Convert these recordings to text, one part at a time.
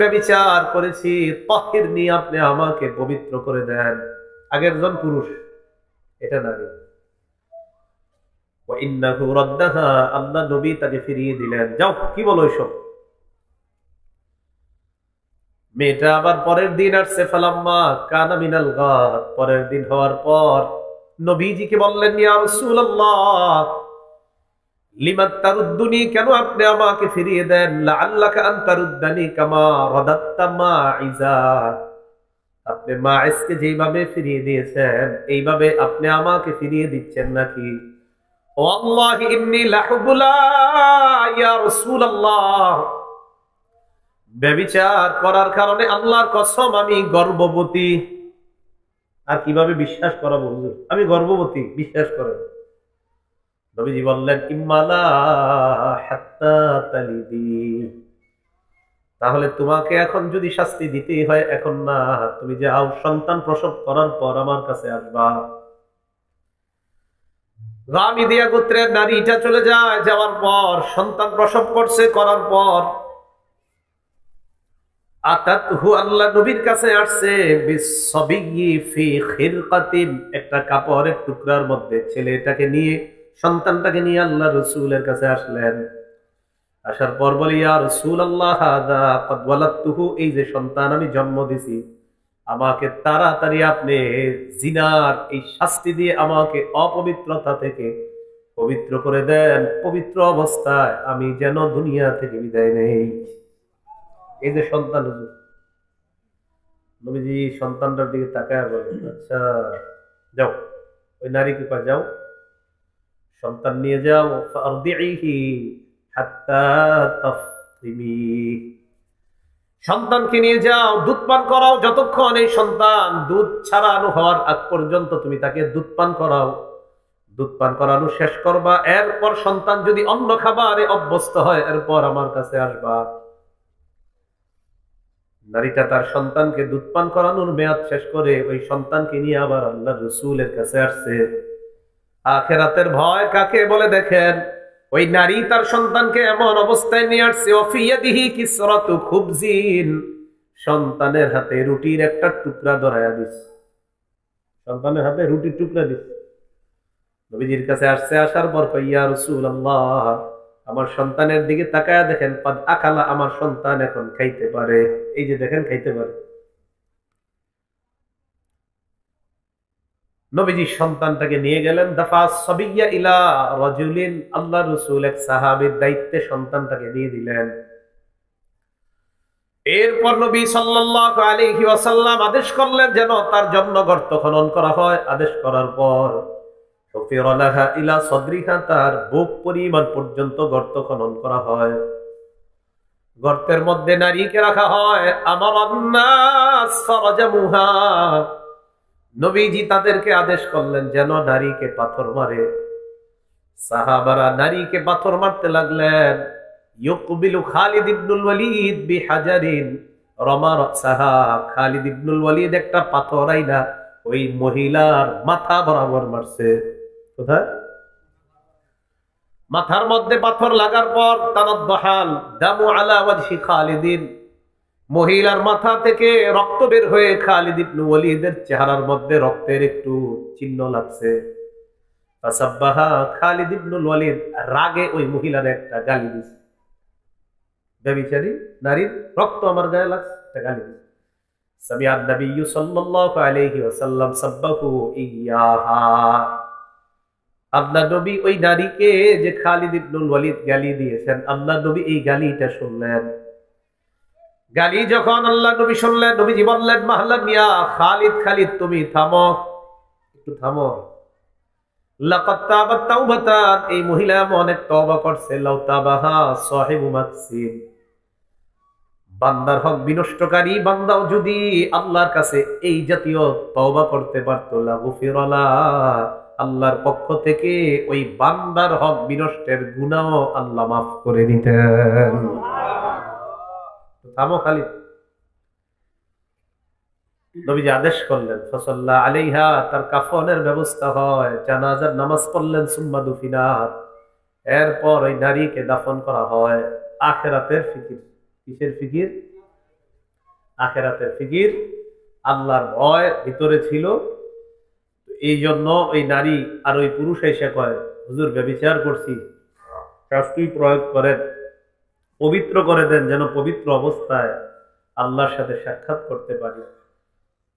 ব্যবিচার করেছি নিয়ে আপনি আমাকে পবিত্র করে দেন। আগের জন পুরুষ, এটা নারী। আল্লাহ নবী তাকে ফিরিয়ে দিলেন। যাও, কি বলো এসব? মেয়েটা আবার পরের দিন আসছে, ফালাম্মা কানা মিনাল পরের দিন হওয়ার পর নবীজিকে বললেন, ইয়া রাসূলুল্লাহ কেন আপনি আমাকে ফিরিয়ে দেন? লাআল্লাকা আন তারুদ্দানি যেভাবে ফিরিয়ে দিয়েছেন, এইভাবে আপনি আমাকে ফিরিয়ে দিচ্ছেন নাকি? ব্যবিচার করার কারণে আল্লাহর কসম, আমি গর্ভবতী। আর কীভাবে বিশ্বাস করা বলব আমি গর্ভবতী, বিশ্বাস করেন। নবীজি বললেন তাহলে তোমাকে এখন যদি শাস্তি দিতেই হয়, এখন না, তুমি যাও সন্তান প্রসব করার পর আমার কাছে আসবা। রামিদিয়া গোত্রের নারীটা চলে যায়, যাওয়ার পর, সন্তান প্রসব করছে, করার পর আল্লাহ নবীর কাছে আসছে একটা কাপড়ের টুকরার মধ্যে নিয়ে, সন্তানটাকে নিয়ে আল্লাহ কাছে আসলেন। আসার এই যে সন্তান আমি জন্ম দিছি, আমাকে তাড়াতাড়ি আপনি জিনার এই শাস্তি দিয়ে আমাকে অপবিত্রতা থেকে পবিত্র করে দেন। পবিত্র অবস্থায় আমি যেন দুনিয়া থেকে বিদায় নেই। এই যে সন্তান হুজুর, নবীজি সন্তানটার দিকে তাকায় বলেন আচ্ছা যাও, ওই নারীকে কয়, যাও, সন্তান নিয়ে যাও সন্তানকে নিয়ে যাও, দুধ পান করাও, যতক্ষণ এই সন্তান দুধ ছাড়ানো হওয়ার আগ পর্যন্ত তুমি তাকে দুধ পান করাও, দুধ পান করানো শেষ করবা, এরপর সন্তান যদি অন্য খাবারে অভ্যস্ত হয়, এরপর আমার কাছে আসবা। নারীটা তার সন্তানকে দুধ পান করানোর মেয়াদ শেষ করে ওই সন্তানকে নিয়ে আবার আল্লাহ রসুলের কাছে আসছে। আখেরাতের ভয় কাকে বলে দেখেন? ওই নারী তার সন্তানকে এমন অবস্থায় নিয়ে আসছে অফিয়াদিহি কিসরাতু খুবজিন। সন্তানের হাতে রুটির একটা টুকরা ধরায়া দিস। সন্তানের হাতে রুটির টুকরা দিস। নবীজির কাছে আসছে, আসার পর কইয়া রসুল আল্লাহ আমার সন্তানের দিকে তাকায়া দেখেন আকালা আমার সন্তান এখন খাইতে পারে। এই যে দেখেন, খাইতে পারে। নবীজি সন্তানটাকে নিয়ে গেলেন। দাফা সবিয়া ইলা রজুলিন আল্লাহ রসুল এক সাহাবির দায়িত্বে সন্তানটাকে দিয়ে দিলেন। এরপর নবী সাল্লাল্লাহু আলাইহি ওয়াসাল্লাম আদেশ করলেন যেন তার জন্য গর্ত খনন করা হয়। আদেশ করার পর তার বুক পরিমাণ পর্যন্ত গর্ত খনন করা হয়। গর্তের মধ্যে নারীকে রাখা হয়, আমার নবীজি তাদেরকে আদেশ করলেন যেন নারীকে পাথর মারে। সাহাবারা নারীকে পাথর মারতে লাগলেন। ইউকবিলু Khalid Ibnul Walid বিহাজারিন। রমার Saha Khalid Ibnul Walid একটা পাথর আইনা, ওই মহিলার মাথা বরাবর মারছে। কোথায়? মাথার মধ্যে পাথর লাগার পর খালিদিন। মহিলার মাথা থেকে রক্ত বের হয়ে খালিদ চেহারার মধ্যে রক্তের একটু চিহ্ন লাগছে। রাগে ওই মহিলার একটা গালি দিছে। নারীর রক্ত আমার গায়ে লাগছে, একটা গালি দিছে। সামিআন নবী সাব্বাহু ইয়াহা। আল্লাহ নবী ওই নারীকে যে খালিদ ইবনুল ওয়ালিদ গালি দিয়েছেন, আল্লাহ নবী এই গালিটা শুনলেন। গালি যখন আল্লাহ নবী শুনলেন, নবীজি বললেন মাহলা মিয়া খালিদ খালিদ, তুমি থামো, একটু থামো। এই মহিলা অনেক তবা করছে বান্দার হক বিনষ্টকারী বান্দাও যদি আল্লাহর কাছে এই জাতীয় তওবা করতে পারতো লাগুফিরালা আল্লাহর পক্ষ থেকে ওই বান্দার হক বিনষ্টের গুনাহও আল্লাহ মাফ করে দিতেন। থামো খালিদ নবীজি আদেশ করলেন, ফসল্লা আলাইহা তার কাফনের ব্যবস্থা হয়। জানাজার নামাজ পড়লেন, সুম্মা দুফিনাত এরপর ওই নারীকে দাফন করা হয়। আখেরাতের ফিকির। কিসের ফিকির? আখেরাতের ফিকির। আল্লাহর ভয় ভিতরে ছিল এই জন্য ওই নারী আর ওই পুরুষ এসে কয়, হুজুর ব্যবিচার করছি। শাস্তি প্রয়োগ করেন। পবিত্র করে দেন যেন পবিত্র অবস্থায় আল্লাহর সাথে সাক্ষাৎ করতে পারি।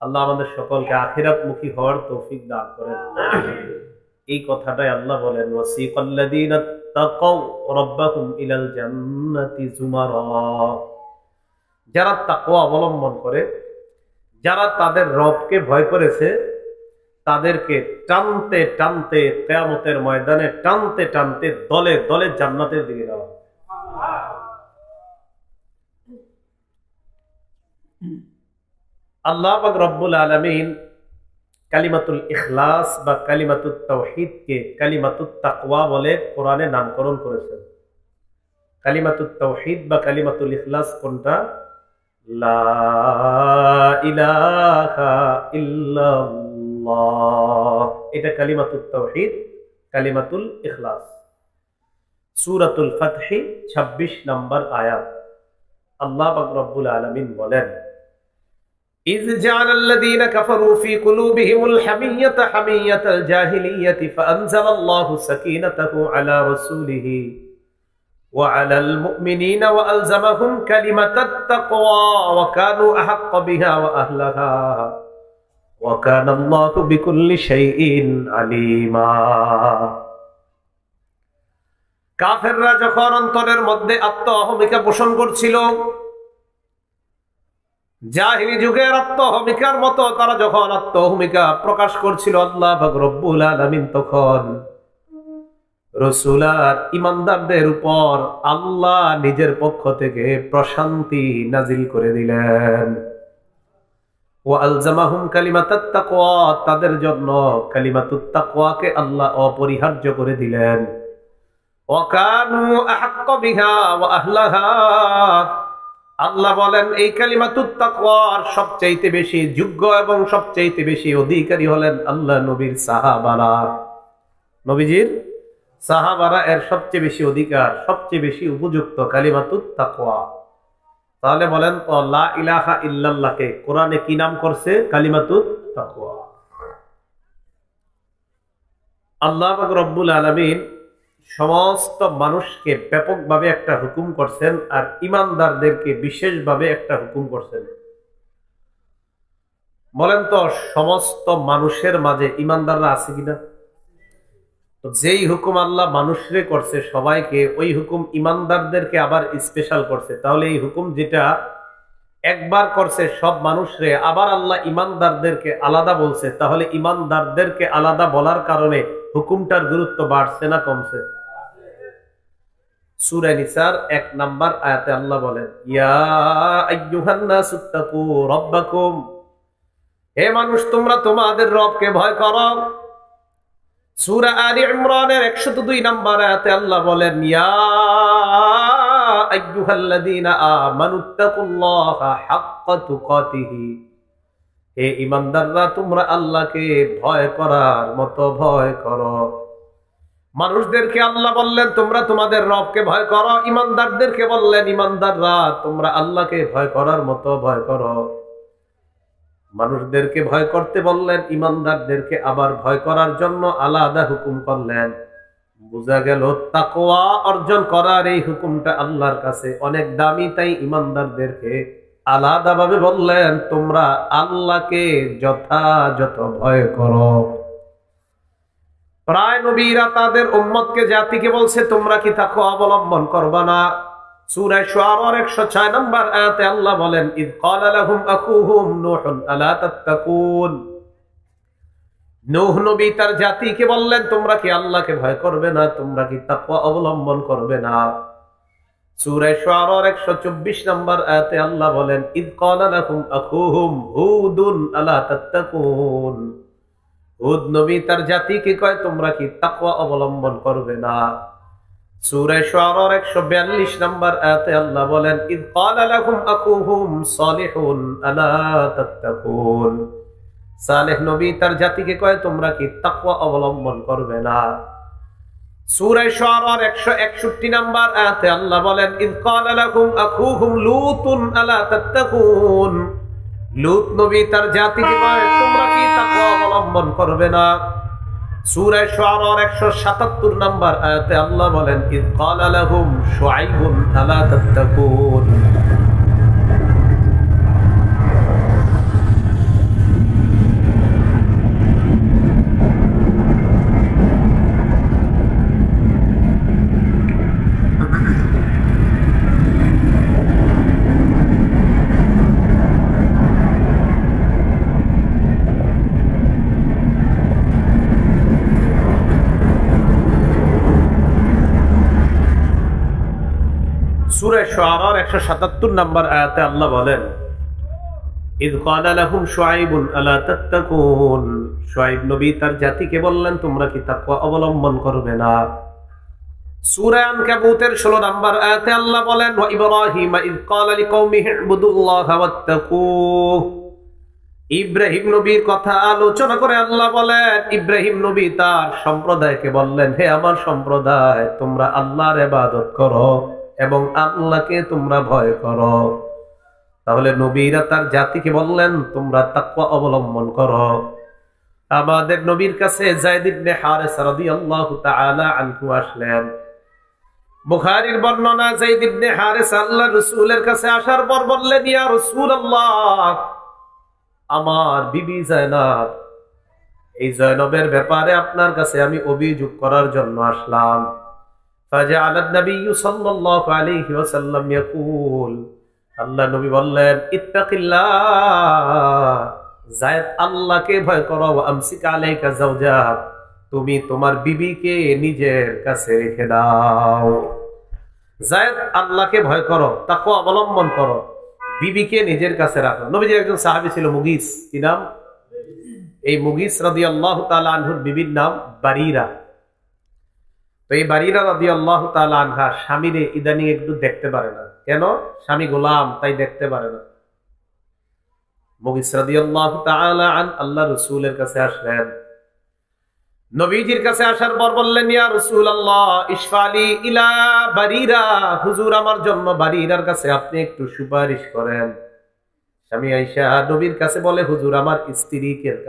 আল্লাহ আমাদের সকলকে আখিরাত মুখী হওয়ার তৌফিক দান করেন। এই কথাটাই আল্লাহ বলেন যারা তাকওয়া অবলম্বন করে, যারা তাদের রবকে ভয় করেছে তাদেরকে টানতে টানতে কেয়ামতের ময়দানে টানতে টানতে দলে দলে জান্নাতের দিকে দেওয়া। আল্লাহ রব্বুল আলমিন কালিমাতুল ইখলাস বা কালিমাতুল তৌহিদকে কালিমাতুল তাকওয়া বলে কোরআনে নামকরণ করেছেন। কালিমাতুল তৌহিদ বা কালিমাতুল ইখলাস কোনটা? লা ইলাহা ইল্লাল্লাহ। এটা কালিমাতুল তৌহিদ কালিমাতুল ইখলাস সূরাতুল ফাতহি 26 নম্বর আয়াত আল্লাহ পাক রব্বুল আলামিন বলেন إذ جعل الذين كفروا في قلوبهم الحمية حمية الجاهلية فأنزل الله سكينته على رسوله وعلى المؤمنين وألزمهم كلمة التقوى وكانوا أحق بها وأهلها وكان الله بكل شيء عليما কাফেররা যখন অন্তরের মধ্যে আত্ম অহমিকা পোষণ করছিল জাহিরি যুগের আত্মহমিকার মতো তারা যখন আত্মহমিকা প্রকাশ করছিল আল্লাহ ভাগ রব্বুল আলমিন তখন রসুলার ইমানদারদের উপর আল্লাহ নিজের পক্ষ থেকে প্রশান্তি নাজিল করে দিলেন তাদের জন্য কালিমাতুত তাকওয়াকে আল্লাহ অপরিহার্য করে দিলেন। আল্লাহ বলেন, এই কালিমাতুত তাকওয়ার সবচাইতে বেশি যোগ্য এবং সবচাইতে বেশি অধিকারী হলেন আল্লাহ নবীর সাহাবারা। নবীজির সাহাবারা এর সবচেয়ে বেশি অধিকার, সবচেয়ে বেশি উপযুক্ত কালিমাতুত তাকওয়া। তাহলে বলেন তো ইলাহা ইল্লাল্লাহকে কোরআনে কি নাম করছে? তাকওয়া। আল্লাহ রব্বুল আলামিন সমস্ত মানুষকে ব্যাপকভাবে একটা হুকুম করছেন আর ইমানদারদেরকে বিশেষভাবে একটা হুকুম করছেন। বলেন তো, সমস্ত মানুষের মাঝে ইমানদাররা আছে কিনা? যেই হুকুম আল্লাহ মানুষরে করছে, সবাইকে, ওই হুকুম ইমানদারদেরকে আবার স্পেশাল করছে। তাহলে এই হুকুম যেটা একবার করছে সব মানুষরে, আবার আল্লাহ ইমানদারদেরকে আলাদা বলছে। তাহলে ইমানদারদেরকে আলাদা বলার কারণে হুকুমটার গুরুত্ব বাড়ছে না কমছে? সূরা নিসার এক নাম্বার আয়াতে আল্লাহ বলেন হে মানুষ, তোমরা তোমাদের রবকে ভয় করো। সূরা আলী ইমরানের 102 নাম্বার আয়াতে আল্লাহ বলেন হে ইমানদাররা তোমরা আল্লাহকে ভয় করার মতো ভয় করো। মানুষদেরকে আল্লাহ বললেন, তোমরা তোমাদের রবকে ভয় করো। ইমানদারদেরকে বললেন ইমানদাররা তোমরা আল্লাহকে ভয় করার মতো ভয় করো। মানুষদেরকে ভয় করতে বললেন, ইমানদারদেরকে আবার ভয় করার জন্য আলাদা হুকুম করলেন। বোঝা গেল, তাকওয়া অর্জন করার এই হুকুমটা আল্লাহর কাছে অনেক দামি, তাই ইমানদারদেরকে আলাদাভাবে বললেন, তোমরা আল্লাহকে যথাযথ ভয় করো। প্রায় নবীরা তাদের উম্মতকে, জাতিকে বলছে, তোমরা কি তাকে অবলম্বন করবা না? সূরা শুআরার 106 নম্বর আয়াতে আল্লাহ বলেন, ইদ আলা অবলম্বন করবে না? সূরা শুআরার 124 নম্বর আল্লাহ বলেন নবী তার জাতিকে কয়, তোমরা কি অবলম্বন করবে না? সূরা শুআরার 142 নম্বর আয়াতে আল্লাহ বলেন, ইদ ক্বালা লাহুম আকুহুম সালিহুন আলা তাত্তাকুন। সালেহ নবী তার জাতিকে অবলম্বন করবে না? সূরা শুআরার 161 নম্বর আয়াতে আল্লাহ বলেন, ইদ ক্বালা লাহুম আকুহুম লুতুন আলা তাত্তাকুন। লূত তার জাতিকে কয়, তোমরা কি তাকওয়া অবলম্বন করবে না? সূরা শুআরার 177 নম্বর আয়াতে আল্লাহ বলেন ইদ ক্বালা লাহুম শুআইবুন আলা তাত্তাকুন সূরা শুআরার 177 নম্বর আয়াতে আল্লাহ বলেন, ইদ ক্বালা লাহুম শুআইবুন আলা তাত্তাকুন? শুআইব নবী তার জাতিকে বললেন, তোমরা কি তাকওয়া অবলম্বন করবে না? সূরা আনকাবুতের 16 নম্বর আয়াতে আল্লাহ বলেন ইব্রাহিম নবীর কথা আলোচনা করে আল্লাহ বলেন, ইব্রাহিম নবী তার সম্প্রদায়কে বললেন, হে আমার সম্প্রদায়, তোমরা আল্লাহর এবাদত করো। এবং আল্লাহকে তোমরা ভয় করো। তাহলে নবীরা তার জাতিকে বললেন, তোমরা তাকওয়া অবলম্বন করো। আমাদের নবীর কাছে জায়দ আসলেন। বুখারীর বর্ণনা জাইদ ইবনে হারেস আল্লাহ রাসূলের কাছে আসার পর বললেন, ইয়া রাসূলুল্লাহ, আমার বিবি জয়নব, এই জয়নবের ব্যাপারে আপনার কাছে আমি অভিযোগ করার জন্য আসলাম। فجعل النبي صلى الله عليه وسلم يقول আল্লাহ নবী বললেন ইত্তাকিল্লাহ জায়েদ আল্লাহকে ভয় করো আমসিক আলাইকা যাওজাক তুমি তোমার বিবিকে নিজের কাছে রেখে দাও জায়েদ আল্লাহকে ভয় করো তাকে অবলম্বন করো বিবিকে নিজের কাছে রাখো নবীজির একজন সাহাবী ছিল মুগিস কি নাম এই মুগিস রাদিয়াল্লাহু তাআলা আনহুর বিবির নাম বারিরা তো এই বাড়িরা রাদি আল্লাহ আনহা স্বামীরে ইদানিং একটু দেখতে পারে না। কেন? স্বামী গোলাম, তাই দেখতে পারে না। আল্লাহ কাছে আসলেন। নবীজির কাছে আসার পর ইলা বাড়িরা হুজুর, আমার জন্য বাড়িরার কাছে আপনি একটু সুপারিশ করেন। স্বামী নবীর কাছে বলে, হুজুর, আমার স্ত্রীকে,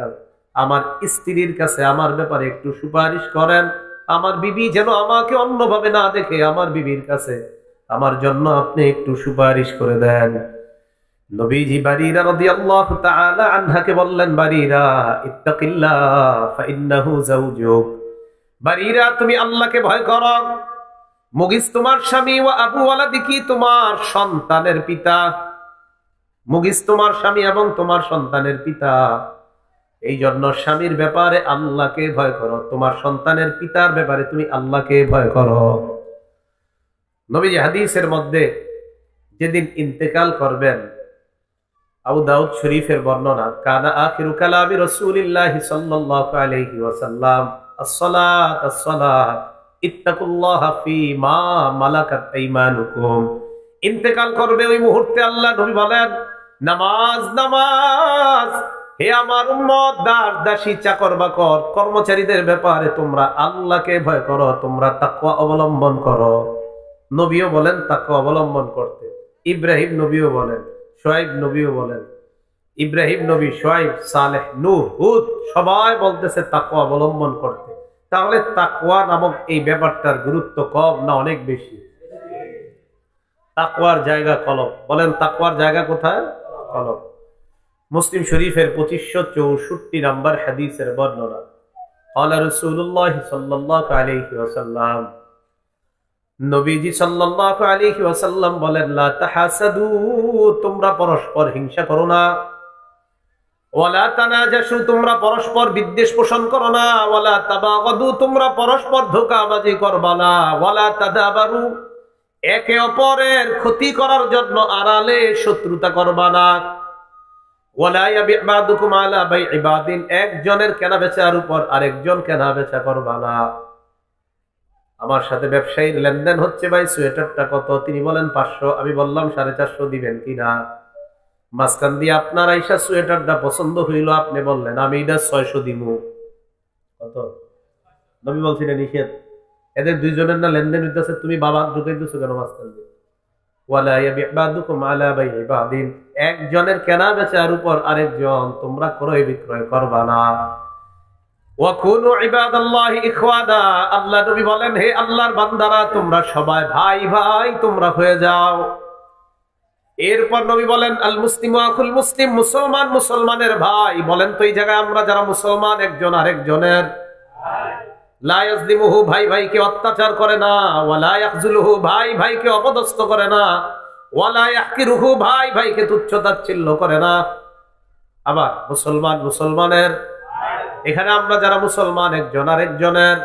আমার স্ত্রীর কাছে আমার ব্যাপারে একটু সুপারিশ করেন। আমার বিবি যেন আমাকে অন্যভাবে না দেখে আমার বিবির কাছে। আমার জন্য আপনি একটু সুপারিশ করে দেন। নবীজি বাড়িরা রাদিয়াল্লাহু তাআলা আনহাকে বললেন বাড়িরা ইত্তাকিল্লাহ, ফাইন্নাহু যাওজুক। বাড়িরা তুমি আল্লাহকে ভয় করো। মুগিস তোমার স্বামী ও আবু ওয়ালাদিকি তোমার সন্তানের পিতা? মুগিস তোমার স্বামী এবং তোমার সন্তানের পিতা। এই জন্য স্বামীর ব্যাপারে আল্লাহকে ভয় করো। তোমার সন্তানের পিতার ব্যাপারে তুমি আল্লাহকে ভয় করো। নবী হাদিসের মধ্যে যেদিন ইন্তেকাল করবেন, আবু দাউদ শরীফের বর্ণনা, কানা আখিরু কালামি সাল্লাল্লাহু আলাইহি ওয়াসাল্লাম as-salat as-salat ইত্তাকুল্লাহ মালাকাত আইমানুকুম। ইন্তেকাল করবে ওই মুহূর্তে আল্লাহ নবী বলেন, নামাজ নামাজ হে আমার উম্মত, দাস, দাসী, চাকর বাকর, কর্মচারীদের ব্যাপারে তোমরা আল্লাহকে ভয় করো, তোমরা তাকওয়া অবলম্বন করো। নবীও বলেন, তাকওয়া অবলম্বন করতে। ইব্রাহিম নবীও বলেন সোয়াইব নবীও বলেন। ইব্রাহিম নবী সোয়াইব সালেহ নূহ হুদ, সবাই বলতেছে তাকওয়া অবলম্বন করতে। তাহলে তাকওয়া নামক এই ব্যাপারটার গুরুত্ব কম না অনেক বেশি? তাকওয়ার জায়গা কলম। বলেন, তাকওয়ার জায়গা কোথায়? কলম। মুসলিম শরীফের পঁচিশশো চৌষট্টি নম্বর হাদিসের বর্ণনা قال رسول الله صلى الله عليه وسلم নবীজি সাল্লাল্লাহু আলাইহি ওয়াসাল্লাম বলেন লা তাহাসাদু তোমরা পরস্পর হিংসা করো না ওয়ালা তানাজাসু তোমরা পরস্পর বিদ্বেষ পোষণ করো না ওয়ালা তাবাগাদু তোমরা পরস্পর ধোঁকাবাজি করবা না ওয়ালা তাদাবারু একে অপরের ক্ষতি করার জন্য আড়ালে শত্রুতা করবা না একজনের কেনা বেচার উপর আরেকজন কেনা বেচা আমার সাথে ব্যবসায়ীর লেনদেন হচ্ছে ভাই, সোয়েটারটা কত? তিনি বলেন পাঁচশো। আমি বললাম, সাড়ে চারশো দিবেন কিনা মাঝখান দিয়ে আপনার আইসা সোয়েটারটা পছন্দ হইল, আপনি বললেন, আমি এটা ছয়শো দিব কত? নবী বলছি না নিষেধ। এদের দুইজনের না লেনদেন হইতেছে, তুমি বাবা ঢুকাই দিচ্ছ কেন মাঝখান দিয়ে? একজনের কেনা বেচার উপর আরেকজন তোমরা ক্রয় বিক্রয় করবা না। আল্লাহ নবী বলেন, হে আল্লাহর বান্দারা, তোমরা সবাই ভাই ভাই, তোমরা হয়ে যাও। এরপর নবী বলেন, আল মুসলিম আখুল মুসলিম, মুসলমান মুসলমানের ভাই। বলেন তো এই জায়গায় আমরা যারা মুসলমান, একজন আরেকজনের। লা ইয়াজলিমুহু ভাই ভাইকে অত্যাচার করে না ওয়ালা ইয়াখজুলুহু ভাই ভাইকে অপদস্থ করে না ওয়ালা ইয়াহকিরুহু ভাই ভাইকে তুচ্ছ তাচ্ছিল্য করে না। আবার মুসলমান মুসলমানের, এখানে আমরা যারা মুসলমান, একজন আরেকজনের,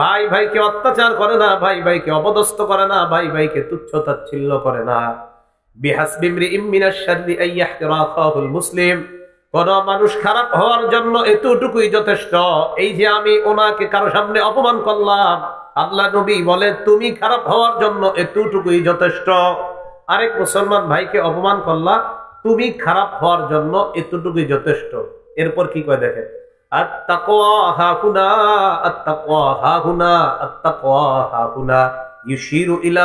ভাই ভাইকে অত্যাচার করে না, ভাই ভাইকে অপদস্থ করে না, ভাই ভাইকে তুচ্ছ তাচ্ছিল্য করে না। বিহাসবিমরি ইমিনাশ শাররি আইয়াহকিরা আখাহুল মুসলিম। কোন মানুষ খারাপ হওয়ার জন্য এতটুকুই যথেষ্ট। এই যে আমি ওনাকে কারও সামনে অপমান করলাম, আল্লাহ নবী বলে, তুমি খারাপ হওয়ার জন্য এতটুকুই যথেষ্ট। আরেক মুসলমান ভাইকে অপমান করলা তুমি খারাপ হওয়ার জন্য এতটুকুই যথেষ্ট। এরপর কি কয় দেখেন? ইউশিরু ইলা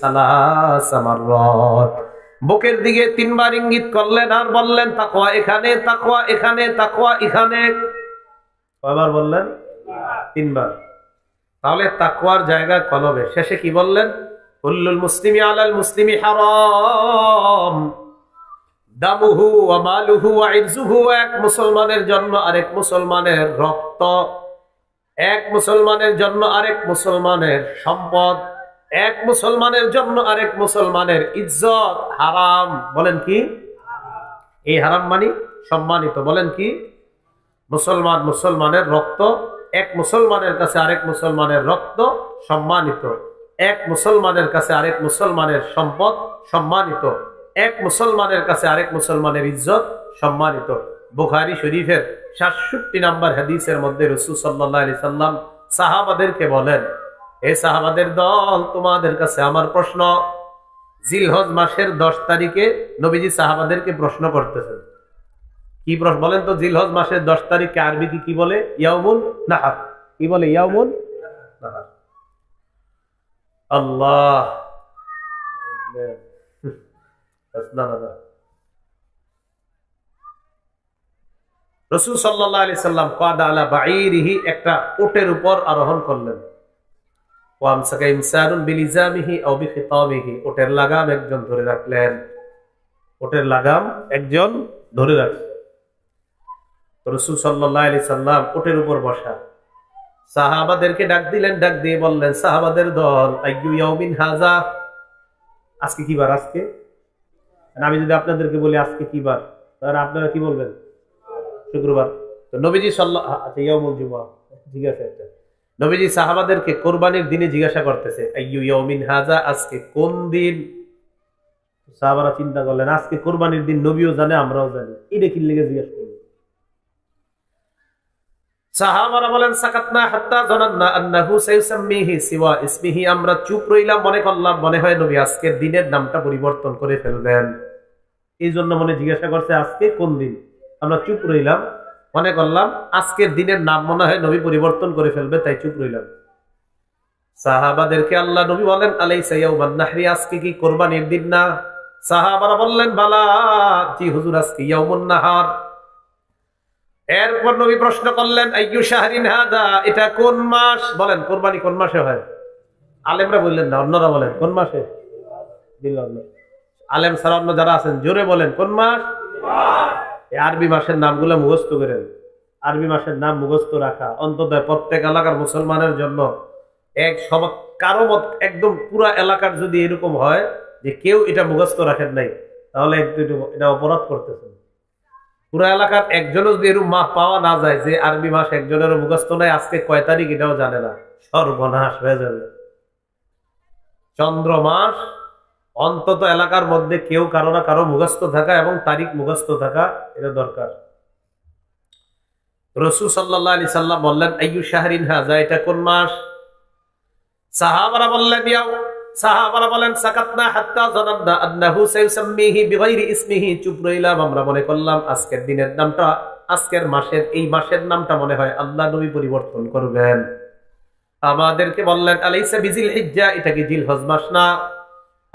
সালাসা মাররাত। বুকের দিকে তিনবার ইঙ্গিত করলেন আর বললেন তাকোয়া এখানে, তাকওয়া এখানে তাকওয়া এখানে। কয়বার বললেন? তিনবার। তাহলে তাকোয়ার জায়গা কলবে শেষে কি বললেন? মুসলিমি মুসলিমি দামুহু ওয়া এক মুসলমানের জন্য আরেক মুসলমানের রক্ত। এক মুসলমানের জন্য মুসলমানের সম্পদ। এক মুসলমানের জন্য আরেক মুসলমানের ইজ্জত হারাম, বলেন কি? এই হারাম মানি সম্মানিত, বলেন কি? মুসলমান মুসলমানের রক্ত, এক মুসলমানের কাছে আরেক মুসলমানের রক্ত সম্মানিত, এক মুসলমানের কাছে আরেক মুসলমানের সম্পদ সম্মানিত, এক মুসলমানের কাছে আরেক মুসলমানের ইজ্জত সম্মানিত। বুখারি শরীফের সাতষট্টি নাম্বার হাদিসের মধ্যে রসুল সাল্লাহ আলি সাল্লাম সাহাবাদেরকে বলেন এ সাহাবাদের দল, তোমাদের কাছে আমার প্রশ্ন। জিলহজ মাসের দশ তারিখে নবীজি সাহাবাদেরকে প্রশ্ন করতেছেন। কি প্রশ্ন? বলেন তো, জিলহজ মাসের দশ তারিখে আরবি কি বলে? ইয়াউমুন নাহার। কি বলে? ইয়াউমুন নাহার। আল্লাহ! রসুল সাল্লাহ আলি সাল্লাম কাদা আলা বাঈরিহি, একটা ওটের উপর আরোহণ করলেন। ওয়ামসাকা ইনসানুন বিলিজামিহি আও বিখিতামিহি। ওটের লাগাম একজন ধরে রাখলেন। ওটের লাগাম একজন ধরে রাখলেন। রসুল সাল্লাহ আলি সাল্লাম ওটের উপর বসা। সাহাবাদেরকে ডাক দিলেন, ডাক দিয়ে বললেন, সাহাবাদের দল, আইয়ু ইয়াউমিন হাজা আজকে কি বার আজকে? আমি যদি আপনাদেরকে বলি আজকে কি বার, তাহলে আপনারা কি বলবেন? শুক্রবার। তো নবীজি সাল্লাহ আচ্ছা ইয়াউমুল জুমা ঠিক আছে একটা। নবীজি সাহাবাদেরকে কোরবানির দিনে জিজ্ঞাসা করতেছে হাজা? আজকে কোন দিন? সাহাবারা চিন্তা করলেন, আজকে কোরবানির দিন নবীও জানে, আমরাও জানি। এটা কি লেগে জিজ্ঞাসা করে এই জন্য মনে জিজ্ঞাসা করছে, আজকে কোন দিন? আমরা চুপ রইলাম মনে করলাম, আজকের দিনের নাম মনে হয় নবী পরিবর্তন করে ফেলবে, তাই চুপ রইলাম। সাহাবাদেরকে আল্লাহ নবী বলেন আলাই সাইয়াউমান নাহরি, আজকে কি কোরবানির দিন না? সাহাবারা বললেন, বালা, জি হুজুর, আজকে ইয়াউমুন্নাহার এরপর নবী প্রশ্ন করলেন, আইয়ু শাহরিন হাদা, এটা কোন মাস? বলেন, কোরবানি কোন মাসে হয়? আলেমরা বললেন, না, অন্যরা বলেন, কোন মাসে? আলেম ছাড়া অন্য যারা আছেন, জোরে বলেন, কোন মাস? এই আরবি মাসের নামগুলো মুখস্থ করেন। আরবি মাসের নাম মুখস্থ রাখা। অন্তত প্রত্যেক এলাকার মুসলমানের জন্য এক সব কারও মত একদম পুরা এলাকার যদি এরকম হয় যে কেউ এটা মুখস্থ রাখেন নাই, তাহলে একটু এটা অপরাধ করতেছেন। পুরা এলাকার একজনও যদি এরকম মাস পাওয়া না যায় যে আরবি মাস একজনেরও মুখস্থ নাই, আজকে কয় তারিখ এটাও জানে না। সর্বনাশ হয়ে যাবে। চন্দ্র মাস অন্তত এলাকার মধ্যে কেউ কারও না কারও মুখস্থ থাকা এবং তারিখ মুখস্থ থাকা এটা দরকার। রসুল সাল্লাহ আলি সাল্লাম বললেন, আইয়ু শাহরিন হাজা? এটা কোন মাস? সাহাবারা বললেন ইয়াও আজকের দিনের নামটা, আজকের মাসের, এই মাসের নামটা মনে হয় আল্লাহ নবী পরিবর্তন করবেন। আমাদেরকে বললেন, আলাইসা বিজিল এটা কি জিল হজ মাস না?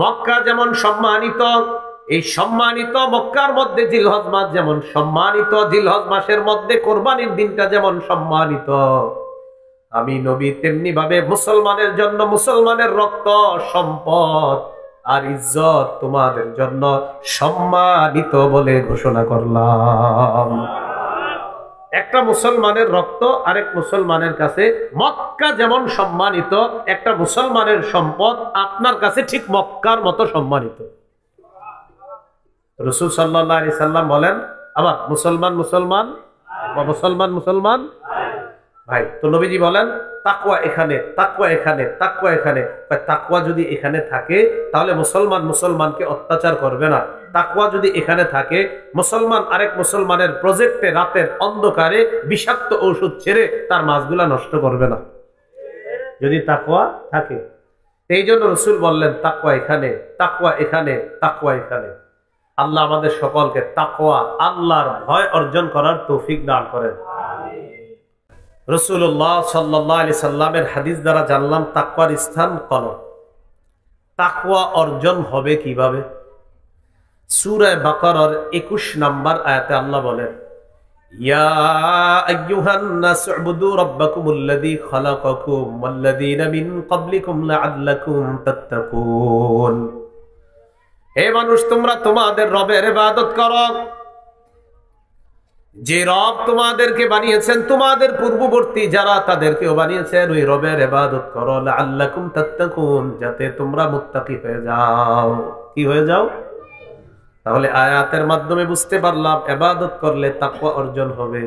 মক্কা যেমন সম্মানিত, এই সম্মানিত মক্কার মধ্যে জিলহজ মাস যেমন সম্মানিত, জিলহজ মাসের মধ্যে কোরবানির দিনটা যেমন সম্মানিত। আমি নবী তেমনি ভাবে মুসলমানের জন্য মুসলমানের রক্ত, সম্পদ আর ইজ্জত তোমাদের জন্য সম্মানিত বলে ঘোষণা করলাম। একটা মুসলমানের রক্ত আরেক মুসলমানের কাছে। মক্কা যেমন সম্মানিত, একটা মুসলমানের সম্পদ আপনার কাছে ঠিক মক্কার মতো সম্মানিত। রসুল সাল্লাহ আলি সাল্লাম বলেন আবার মুসলমান মুসলমান বা মুসলমান মুসলমান? ভাই, তো নবীজি বলেন তাকুয়া এখানে তাকুয়া এখানে তাকুয়া এখানে। তাকুয়া যদি এখানে থাকে, তাহলে মুসলমান মুসলমানকে অত্যাচার করবে না। তাকুয়া যদি এখানে থাকে, মুসলমান আরেক মুসলমানের প্রজেক্টে রাতের অন্ধকারে বিষাক্ত ঔষধ ছেড়ে তার মাছগুলা নষ্ট করবে না। যদি তাকুয়া থাকে। এই জন্য রসুল বললেন তাকুয়া এখানে তাকুয়া এখানে তাকুয়া এখানে। আল্লাহ আমাদের সকলকে তাকওয়া, আল্লাহর ভয় অর্জন করার তৌফিক দান করেন। রসুল্লাহ সাল্লাহ আলি সাল্লামের হাদিস দ্বারা জানলাম, তাকওয়ার স্থান কলম। তাকওয়া অর্জন হবে কীভাবে? সুরায় বাকারার একুশ নাম্বার আয়াতে আল্লাহ বলেন ইবাদত করো। যে রব তোমাদেরকে বানিয়েছেন, তোমাদের পূর্ববর্তী যারা তাদেরকেও বানিয়েছেন, ওই রবের ইবাদত করো। তাত্তাকুন, যাতে তোমরা মুত্তাকি হয়ে যাও। কি হয়ে যাও? তাহলে আয়াতের মাধ্যমে বুঝতে পারলাম এবাদত করলে তাকওয়া অর্জন হবে।